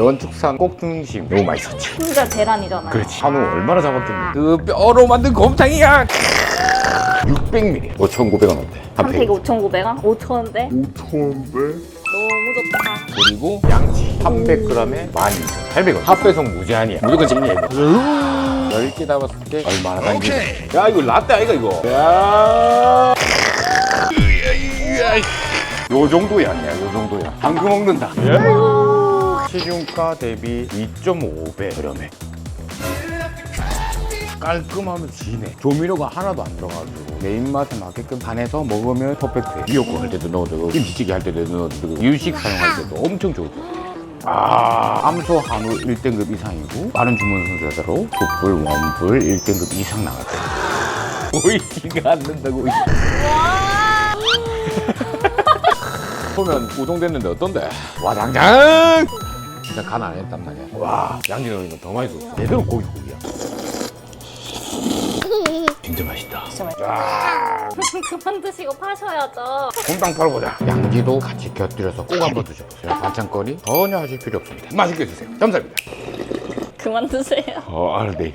국산 꼭등심. 너무 맛있었지. 진짜 계란이잖아요. 그렇지. 한우 얼마나 잡았겠니? 그 뼈로 만든 곰탕이야. 600ml 5,900원 어때? 한 팩에 5,900원? 5,000원대? 5,900 너무 좋다. 그리고 양지 300g에 12,800원. 합배송 무제한이야. 무조건 정리해야. 돼 10개 담았을 게 얼마나 당기지 야 이거 라떼 아이가 이거? 야. 요 정도 양이야. 요 정도 양 한그 먹는다 시중가 대비 2.5배 저렴해. 깔끔하면 진해. 조미료가 하나도 안 들어가지고 내 입맛에 맞게끔 간해서 먹으면 퍼펙트해. 미역국 할 때도 넣어도 되고 김치찌개 할 때도 넣어도 되고 유식 사용할 때도 엄청 좋을 것 같아. 아, 암소 한우 1등급 이상이고 빠른 주문 순서대로 숯불, 원불 1등급 이상 거야 보이지가 않는다고 보면 우동 됐는데 어떤데? 와 당장! 진짜 간 안 했단 말이야. 와 양지 넣으니까 더 맛있었어. 제대로 고기 고기야. 진짜 맛있다. 진짜 맛있어. 그만 드시고 파셔야죠. 곰탕 팔아보자. 양지도 같이 곁들여서 꼭 한번 드셔보세요. 반찬거리 전혀 하실 필요 없습니다. 맛있게 드세요. 감사합니다. 그만 드세요. 어, 아, 네.